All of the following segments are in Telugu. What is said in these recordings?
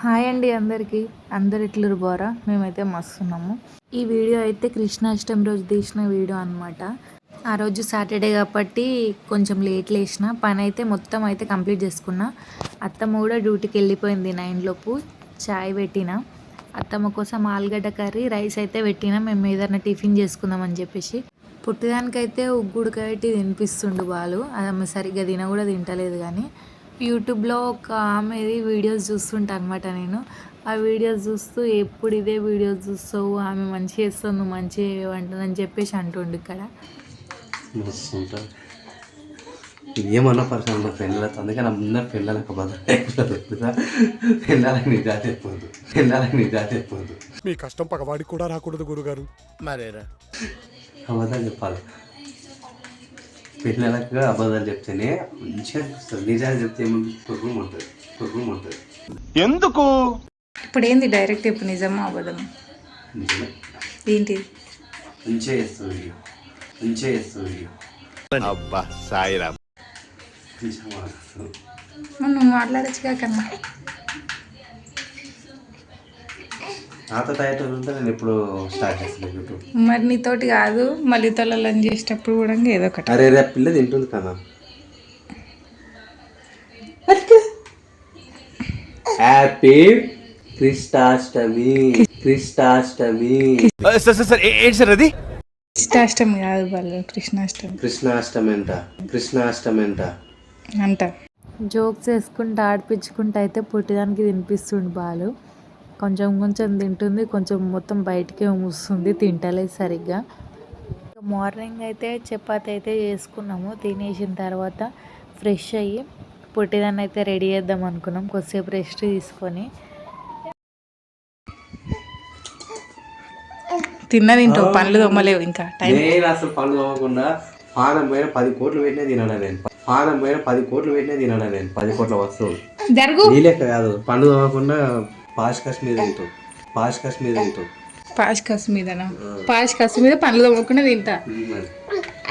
హాయ్ అండి అందరికీ. అందరు ఇట్లు బోరా మేమైతే మస్తున్నాము. ఈ వీడియో అయితే కృష్ణాష్టమి రోజు తీసిన వీడియో అనమాట ఆ రోజు సాటర్డే కాబట్టి కొంచెం లేట్ లేచిన పని అయితే మొత్తం అయితే కంప్లీట్ చేసుకున్నా. అత్తమ్మ కూడా డ్యూటీకి వెళ్ళిపోయింది నైన్ లోపు. చాయ్ పెట్టిన. అత్తమ్మ కోసం ఆలుగడ్డ కర్రీ రైస్ అయితే పెట్టిన. మేము ఏదైనా టిఫిన్ చేసుకుందాం అని చెప్పేసి. పుట్టిదానికైతే ఉగ్గుడికైతే తినిపిస్తుండు వాళ్ళు అది సరిగ్గా తిన కూడా తింటలేదు కానీ. యూట్యూబ్లో ఒక ఆమెది వీడియోస్ చూస్తుంటా అనమాట నేను. ఆ వీడియోస్ చూస్తూ ఎప్పుడు ఇదే వీడియోస్ చూస్తావు ఆమె మంచిగా చేస్తావు నువ్వు మంచిగా చేయవంటుంది అని చెప్పేసి అంటుండు ఇక్కడ. ఏమన్నా పరిశ్రమ నా పెళ్ళతో అందుకే నా ముందర పెళ్ళాలకు బదులు పెళ్ళాలకు నీ జాతి చెప్పొద్దు. పెళ్ళాలకు నీ జాతి చెప్పొద్దు. మీ కష్టం పగవాడికి కూడా రాకూడదు గురుగారు. మరేరా? అబద్ధాలు చెప్పాలి. పిల్లలకు అబద్ధాలు చెప్తేనే మంచిగా అనిపిస్తుంది. నిజాలు చెప్తే పురుగుం ఉంటుంది. ఉంటుంది. ఎందుకు? ఇప్పుడు ఏంది డైరెక్ట్ ఇప్పుడు నిజమా అబద్ధం నిజమే. ఏంటి? మంచిగా చేస్తుంది మంచిగా చేస్తుంది అబ్బా సాయిరామ్. నువ్వు మాట్లాడచ్చుగా కన్నా నాతో తయారు ఉంటే నేను ఎప్పుడు స్టార్ట్ చేస్తాను యూట్యూబ్ మరి నీతోటి కాదు మళ్ళీ తొలలని చేసేటప్పుడు కూడా ఏదో ఒకటి. అరే రేపు పిల్ల తింటుంది కదా. Happy Krishnashtami Krishnashtami sir sir sir ఏంటి సార్ అది? కృష్ణాష్టమి కాదు వాళ్ళు కృష్ణాష్టమి. కృష్ణాష్టమి అంట కృష్ణాష్టమి అంట. అంట. జోక్స్ వేసుకుంటూ ఆడిపించుకుంటూ అయితే పుట్టిదానికి తినిపిస్తుండు బాలు. కొంచెం కొంచెం తింటుంది కొంచెం మొత్తం బయటికే మూస్తుంది తింటలేదు సరిగ్గా. మార్నింగ్ అయితే చపాతి అయితే చేసుకున్నాము తినేసిన తర్వాత ఫ్రెష్ అయ్యి పుట్టిదాన్ని అయితే రెడీ చేద్దాం అనుకున్నాం కొద్దిసేపు రెస్ట్ తీసుకొని. తిన్న తింటావు పండ్లు దొమ్మలేవు ఇంకా నేను అసలు పనులు తవ్వకుండా పానం పైన పది కోట్లు పెట్టినా తినాలా నేను. పానం పైన పది కోట్లు పెట్టినా తినాలా నేను పది కోట్ల వస్తువులు. జరుగు. కాదు పండు తవ్వకుండా పాష్ కస్ మీద తింటావు. పాష్ కస్ మీద తింటావు. పాష్ కస్ మీదనా? పాష్ కస్ మీద పండ్లు దొమ్మకుండా తింటా.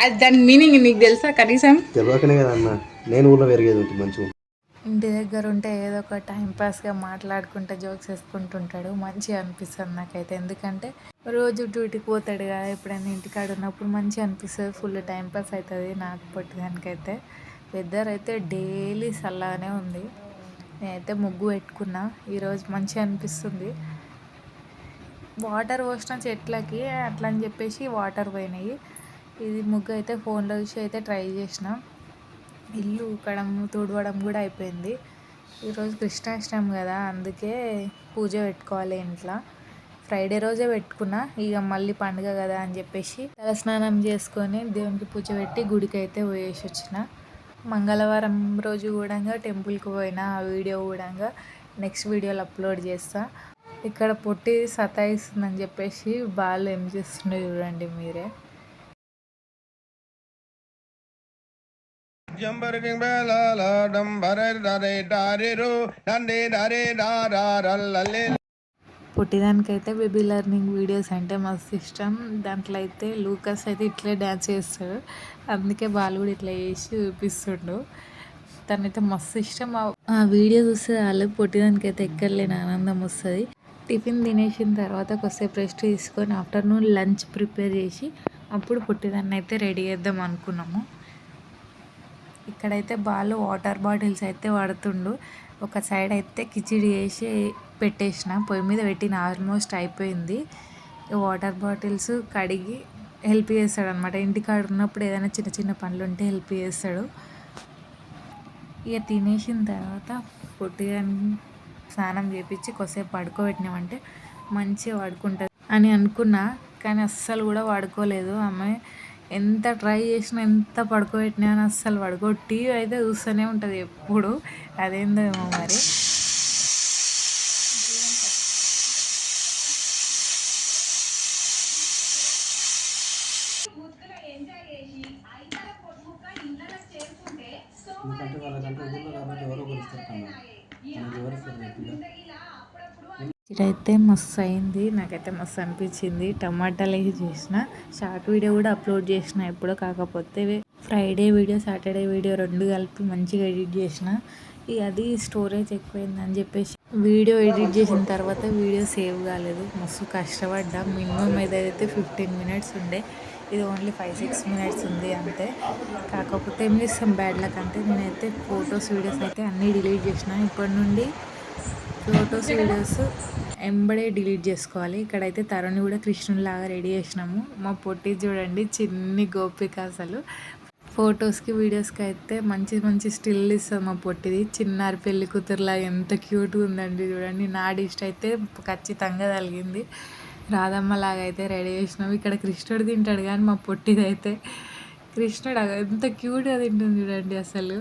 అది దాని మీనింగ్ నీకు తెలుసా కనీసం? తెలియకనే కదా అన్న. నేను ఊళ్ళో పెరిగేది ఉంటుంది మంచిగా ఇంటి దగ్గర ఉంటే ఏదో ఒక టైం పాస్గా మాట్లాడుకుంటే జోక్స్ వేసుకుంటుంటాడు. మంచిగా అనిపిస్తుంది నాకైతే. ఎందుకంటే రోజు డ్యూటీకి పోతాడు కదా ఎప్పుడైనా ఇంటికాడ ఉన్నప్పుడు మంచిగా అనిపిస్తుంది. ఫుల్ టైం పాస్ అవుతుంది నాకు పొట్టిదానికైతే. వెదర్ అయితే డైలీ చల్లగానే ఉంది. నేనైతే ముగ్గు పెట్టుకున్నా. ఈరోజు మంచిగా అనిపిస్తుంది. వాటర్ పోసిన చెట్లకి అట్లా అని చెప్పేసి వాటర్ పోయినాయి. ఇది ముగ్గు అయితే ఫోన్లో చూసి అయితే ట్రై చేసిన. ఇల్లు ఊకడం తుడవడం కూడా అయిపోయింది. ఈరోజు కృష్ణాష్టమి కదా అందుకే పూజ పెట్టుకోవాలి ఇంట్లో. ఫ్రైడే రోజే పెట్టుకున్నా. ఇక మళ్ళీ పండుగ కదా అని చెప్పేసి తలస్నానం చేసుకొని దేవునికి పూజ పెట్టి గుడికి అయితే పోయేసి వచ్చిన. మంగళవారం రోజు కూడా టెంపుల్కి పోయిన ఆ వీడియో కూడా నెక్స్ట్ వీడియోలో అప్లోడ్ చేస్తా. ఇక్కడ పొట్టి సతాయిస్తుందని చెప్పేసి బాలు ఏం చేస్తుండే చూడండి మీరే. జంబరకింగ్ బేలాల డంబరే డరే డారిరు డండే డరే పుట్టిదానికైతే బేబీ లెర్నింగ్ వీడియోస్ అంటే మస్తు ఇష్టం. దాంట్లో అయితే లూకస్ అయితే ఇట్లే డ్యాన్స్ చేస్తాడు. అందుకే బాలు కూడా ఇట్లా చేసి చూపిస్తుండు. తనైతే మస్తు ఇష్టం. ఆ- వీడియో చూస్తే వాళ్ళు పుట్టిదానికైతే ఎక్కర్లేని ఆనందం వస్తుంది. టిఫిన్ తినేసిన తర్వాత కొద్దిసేపు రెస్ట్ తీసుకొని ఆఫ్టర్నూన్ లంచ్ ప్రిపేర్ చేసి అప్పుడు పుట్టిదాన్ని అయితే రెడీ చేద్దాం అనుకున్నాము. ఇక్కడైతే బాలు వాటర్ బాటిల్స్ అయితే వాడుతుండు. ఒక సైడ్ అయితే కిచిడి వేసి పెట్టేసిన. పొయ్యి మీద పెట్టిన. ఆల్మోస్ట్ అయిపోయింది. వాటర్ బాటిల్స్ కడిగి హెల్ప్ చేస్తాడు అనమాట ఇంటికాడ ఉన్నప్పుడు ఏదైనా చిన్న చిన్న పనులు ఉంటే హెల్ప్ చేస్తాడు. ఇక తినేసిన తర్వాత పొట్టిగా స్నానం చేపించి కొద్దిసేపు పడుకోబెట్టినామంటే మంచిగా పడుకుంటుంది అని అనుకున్నా. కానీ అస్సలు కూడా పడుకోలేదు. ఆమె ఎంత ట్రై చేసినా ఎంత పడుకోబెట్టినా అని అస్సలు పడుకో. టీవీ అయితే చూస్తూనే ఉంటుంది ఎప్పుడు. అదేందో ఏమో మరి. ఇదైతే మస్తు అయింది నాకైతే మస్తు అనిపించింది టమాటాలు వేసి చేసిన షార్ట్ వీడియో కూడా అప్లోడ్ చేసిన ఎప్పుడో కాకపోతే ఫ్రైడే వీడియో సాటర్డే వీడియో రెండు కలిపి మంచిగా ఎడిట్ చేసిన. అది స్టోరేజ్ ఎక్కువైందని చెప్పేసి వీడియో ఎడిట్ చేసిన తర్వాత వీడియో సేవ్ కాలేదు. మస్తు కష్టపడ్డా. మినిమం ఏదైతే ఫిఫ్టీన్ మినిట్స్ ఉండే ఇది ఓన్లీ ఫైవ్ సిక్స్ మినిట్స్ ఉంది అంతే. కాకపోతే ఏం చేస్తాం? బ్యాడ్ లక్ అంటే నేనైతే ఫొటోస్ వీడియోస్ అయితే అన్నీ డిలీట్ చేసిన. ఇప్పటి నుండి ఫొటోస్ వీడియోస్ ఎంబడే డిలీట్ చేసుకోవాలి. ఇక్కడైతే తరుణ్ కూడా కృష్ణునిలాగా రెడీ చేసినాము. మా పొట్టి చూడండి చిన్ని గోపిక అసలు. ఫొటోస్కి వీడియోస్కి అయితే మంచి మంచి స్టిల్ ఇస్తుంది మా పొట్టిది. చిన్నారి పెళ్ళి కూతురులా ఎంత క్యూట్గా ఉందండి చూడండి. నా డిస్ట్ అయితే ఖచ్చితంగా కలిగింది రాధమ్మ లాగా అయితే రెడీ చేసినాము ఇక్కడ కృష్ణుడు తింటాడు కానీ మా పొట్టిది అయితే కృష్ణుడు ఎంత క్యూట్గా తింటుంది చూడండి అసలు.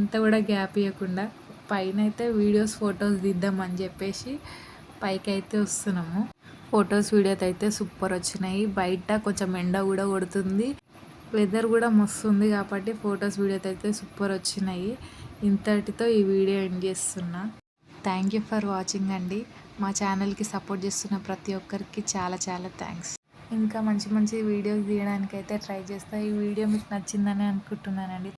ఇంత కూడా గ్యాప్ ఇవ్వకుండా పైన అయితే వీడియోస్ ఫొటోస్ దిద్దామని చెప్పేసి పైకి అయితే వస్తున్నాము. ఫొటోస్ వీడియోస్ అయితే సూపర్ వచ్చినాయి. బయట కొంచెం ఎండ కూడా కొడుతుంది. వెదర్ కూడా మస్తు ఉంది కాబట్టి ఫొటోస్ వీడియోస్ అయితే సూపర్ వచ్చినాయి. ఇంతటితో ఈ వీడియో ఎండ్ చేస్తున్నా. థ్యాంక్ యూ ఫర్ వాచింగ్ అండి. మా ఛానల్కి సపోర్ట్ చేస్తున్న ప్రతి ఒక్కరికి చాలా చాలా థ్యాంక్స్ ఇంకా మంచి మంచి వీడియోస్ తీయడానికి అయితే ట్రై చేస్తా. ఈ వీడియో మీకు నచ్చిందని అనుకుంటున్నానండి.